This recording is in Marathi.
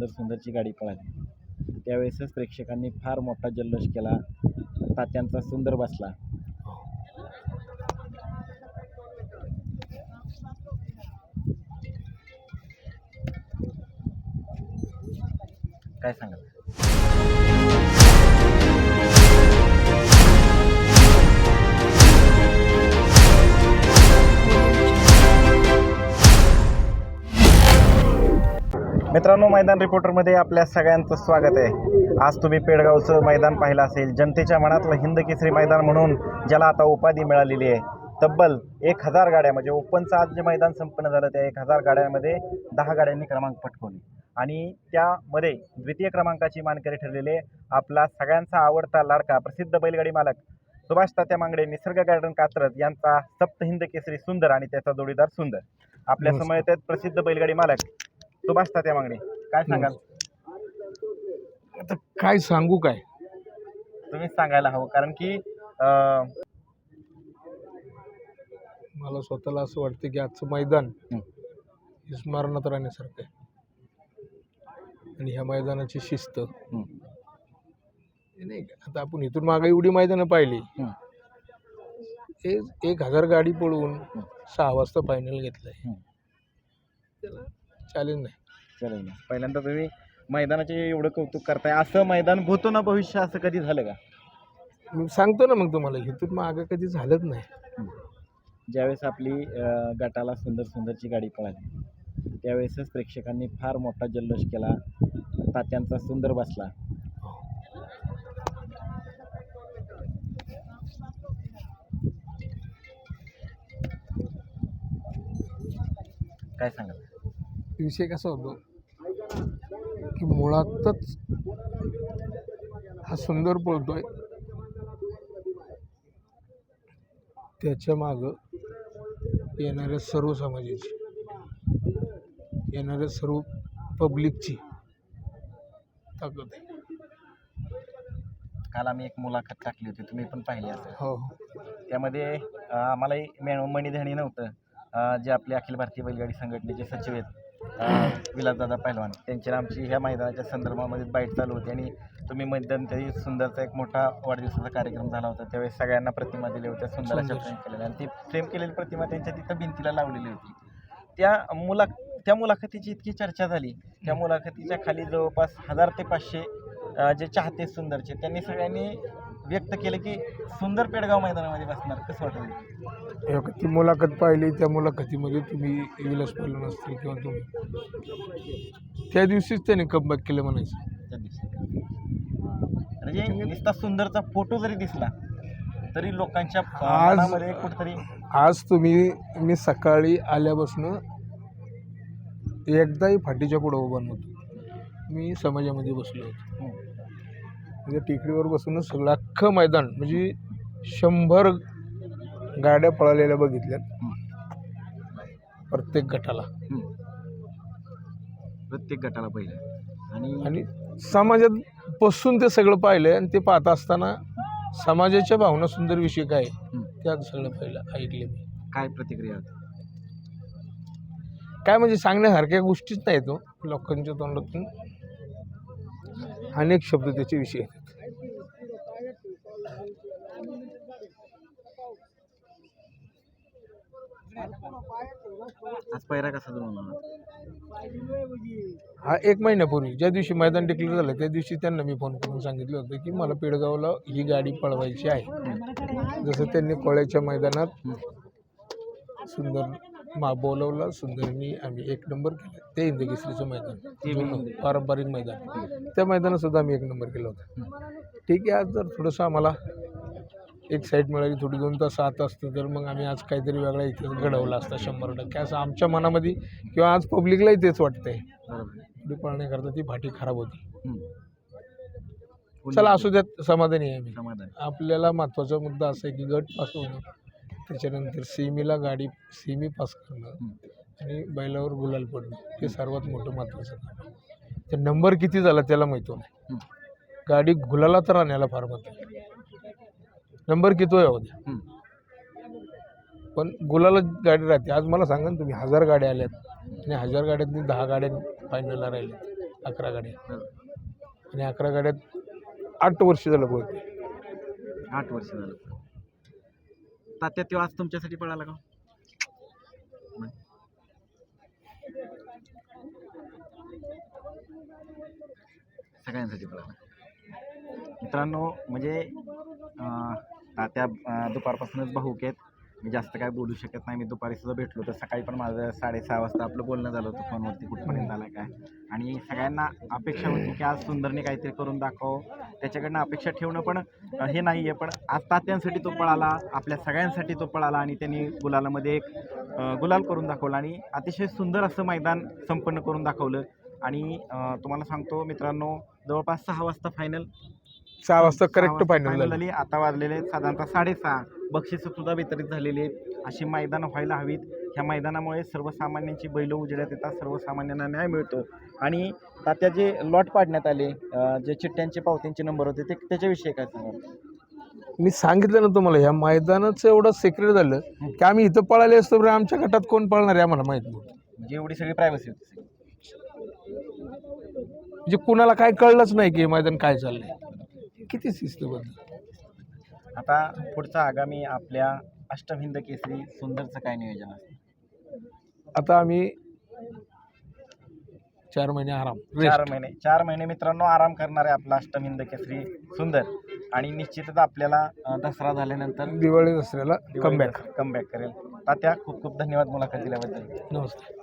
सुंदर सुंदरची गाडी पळाली. त्यावेळेसच प्रेक्षकांनी फार मोठा जल्लोष केला. तात्यांचा सुंदर बसला. काय सांगाल? मित्रांनो मैदान रिपोर्टरमध्ये आपल्या सगळ्यांचं स्वागत आहे. आज तुम्ही पेडगावचं मैदान पाहिलं असेल. जनतेच्या मनातलं हिंद केसरी मैदान म्हणून ज्याला आता उपाधी मिळालेली आहे. तब्बल एक हजार गाड्या म्हणजे ओपनचं आज जे मैदान संपन्न झालं त्या एक हजार गाड्यांमध्ये दहा गाड्यांनी क्रमांक पटकवले. आणि त्यामध्ये द्वितीय क्रमांकाची मानकरी ठरलेले आपला सगळ्यांचा आवडता लाडका प्रसिद्ध बैलगाडी मालक सुभाष तात्या मांगडे निसर्ग गार्डन कात्रज यांचा सप्त हिंद केसरी सुंदर आणि त्याचा जोडीदार सुंदर. आपल्या नमस्कार. समोर येत आहेत प्रसिद्ध बैलगाडी मालक सुभाष तात्या मांगडे काय सांगाल? आता काय सांगू काय? तुम्हीच सांगायला हवं कारण की अं, मला स्वतःला असं वाटतं की आजचं मैदान हं. हे स्मरणात राहण्यासारखं आहे. आणि ह्या मैदानाची शिस्त. हं, हे नाही का? आता आपण इथून मागे एवढी मैदानं पाहिली. हं, हे एक हजार गाडी पळवून सहा वाजता फायनल घेतलंय. हं. त्याला चॅलेंज नाही. चालेल ना. पहिल्यांदा तुम्ही मैदानाचे एवढं कौतुक करताय. असं मैदान होतो ना भविष्य असं कधी झालं का? मी सांगतो ना मग तुम्हाला इथून मागं कधी झालंच नाही. ज्यावेळेस आपली अं, गटाला सुंदर सुंदरची गाडी पळाली त्यावेळेसच प्रेक्षकांनी फार मोठा जल्लोष केला. तात्यांचा सुंदर बसला. काय सांगाल? विषय कसा होतो? की मुळातच हा सुंदर पळतोय त्याच्या मागं येणाऱ्या सर्व समाजाची येणाऱ्या सर्व पब्लिकची ताकद आहे. काल आम्ही एक मुलाखत टाकली होती तुम्ही पण पाहिली असेल. हो त्यामध्ये अं, आम्हालाही मे मणिधणी नव्हतं. जे आपले अखिल भारतीय बैलगाडी संघटनेचे सचिव आहेत विलासदादा पहिलवान त्यांची आमची ह्या मैदानाच्या संदर्भामध्ये बाईट चालू होती आणि तुम्ही मध्यंतरी सुंदरचा एक मोठा वाढदिवसाचा कार्यक्रम झाला होता. त्यावेळेस सगळ्यांना प्रतिमा दिल्या होत्या सुंदराच्या सुंदर. फ्रेम केलेल्या. आणि ती फ्रेम केलेली प्रतिमा त्यांच्या तिथं भिंतीला लावलेली होती. त्या मुला त्या मुलाखतीची इतकी चर्चा झाली. त्या मुलाखतीच्या खाली जवळपास हजार ते पाचशे जे चाहते सुंदरचे त्यांनी सगळ्यांनी व्यक्त केलं की सुंदर पेडगाव मैदानामध्ये बसणार कसं वाटेल एक ती मुलाखत पाहिली त्या मुलाखतीमध्ये तुम्ही विलास पाहिलं नसतील किंवा तुम्ही. त्या दिवशीच त्याने कमबॅक केलं म्हणायचं. त्या दिवशी. म्हणजे नुसता सुंदरचा फोटो जरी दिसला तरी लोकांच्या आज- मनामध्ये कुठतरी आज तुम्ही मी सकाळी आल्यापासून एकदाही फाटीच्या पुढं उभा नव्हतो. मी समाजामध्ये बसलो होतो. हं, म्हणजे टेकडीवर बसूनच सगळं अख्खं मैदान म्हणजे शंभर गाड्या पळालेल्या बघितल्यात. प्रत्येक गटाला. प्रत्येक गटाला पहिलं. आणि आणि समाजात बसून ते सगळं पाहिलं आणि ते पाहत असताना समाजाच्या भावना सुंदर विषय काय त्यात सगळं पाहिलं ऐकले मी. काय प्रतिक्रिया काय म्हणजे सांगण्यासारख्या गोष्टीच नाहीत हो लोकांच्या तोंडातून. अनेक शब्द त्याचे विषय आहेत. आज पहिरा कसा जमवला हा एक महिन्यापूर्वी ज्या दिवशी मैदान डिक्लेअर झालं त्या दिवशी त्यांना मी फोन करून सांगितलं होतं की मला पेडगावला ही गाडी पळवायची आहे. जसं त्यांनी कोळ्याच्या मैदानात सुंदर मा बोलवलं सुंदरनी आम्ही एक नंबर केला. ते इंदकेसरीचं मैदान. जुनं पारंपरिक मैदान. त्या मैदानात सुद्धा आम्ही एक नंबर केला होता. ठीक आहे आज जर थोडंसं आम्हाला एक साईड मिळाली थोडी दोन तास आत असतं तर मग आम्ही आज काहीतरी वेगळा इतिहास घडवला असता शंभर टक्के. असं आमच्या मनामध्ये किंवा आज पब्लिकलाही तेच वाटतंय. पळण्याकरता ती फाटी खराब होती. चला असू द्यात समाधानी आहे मी. समाधान. आपल्याला महत्त्वाचा मुद्दा असा आहे की गट पास होणं त्याच्यानंतर सेमीला गाडी सेमी पास करणं. आणि बैलावर गुलाल पडणं हे सर्वात मोठं महत्त्वाचं काम आहे. ते नंबर किती झाला त्याला माहिती नाही. गाडी गुलाला तर आणायला फार महत्त्व नंबर किती आहे हं. पण गुलाला गाडी राहते आज मला सांगा ना तुम्ही हजार गाड्या आल्यात आणि हजार गाड्यातनी दहा गाड्या फायनलला राहिल्या अकरा गाड्या. आणि अकरा गाड्यात आठ वर्ष झालं पोहते आठ वर्ष झालं तात्या तो आज तुमच्यासाठी पळाला का. सगळ्यांसाठी पळाला मित्रांनो म्हणजे अं, तात्या दुपारपासूनच भाऊक आहेत. मी जास्त काय बोलू शकत नाही. मी दुपारी सुद्धा भेटलो तर सकाळी पण माझं साडेसहा वाजता आपलं बोलणं झालं होतं फोनवरती कुठपर्यंत आलं काय. आणि सगळ्यांना अपेक्षा होती की आज सुंदरने काहीतरी करून दाखव त्याच्याकडनं अपेक्षा ठेवणं पण हे नाही आहे पण आज तात्यांसाठी तो पळाला आपल्या सगळ्यांसाठी तो पळाला आणि त्यांनी गुलालामध्ये एक गुलाल करून दाखवला आणि अतिशय सुंदर असं मैदान संपन्न करून दाखवलं. आणि तुम्हाला सांगतो मित्रांनो जवळपास सहा वाजता फायनल सहा वाजता करेक्ट फायनल झालं. झाली आता वाजलेले आहेत साधारणतः साडेसहा. बक्षिसं सुद्धा वितरित झालेली आहेत. अशी मैदानं व्हायला हवीत. ह्या मैदानामुळे सर्वसामान्यांची बैल उजेडात येतात. सर्वसामान्यांना न्याय मिळतो. आणि तात्या जे लॉट पाडण्यात आले अं, जे चिठ्ठ्यांचे पावत्यांचे नंबर होते ते त्याच्याविषयी काय सांगा मी सांगितलं ना तुम्हाला ह्या मैदानाचं एवढं सेक्रेट झालं की आम्ही इथं पळाले असतो बरं आमच्या गटात कोण पळणार आहे आम्हाला माहीत म्हणजे एवढी सगळी प्रायव्हसी होती म्हणजे कुणाला काय कळलंच नाही की हे मैदान काय चाललंय. किती शिस्तबद्ध आता पुढचं आगामी आपल्या अष्टहिंद केसरी सुंदरचं काय नियोजन असतं? आता आम्ही चार महिने आराम चार महिने चार महिने मित्रांनो आराम करणार आहे आपला अष्टमिंद केसरी सुंदर. आणि निश्चितच आपल्याला दसरा झाल्यानंतर दिवाळी दसऱ्याला कमबॅक कमबॅक करेल. तात्या खूप खूप धन्यवाद मुलाखत दिल्याबद्दल. नमस्ते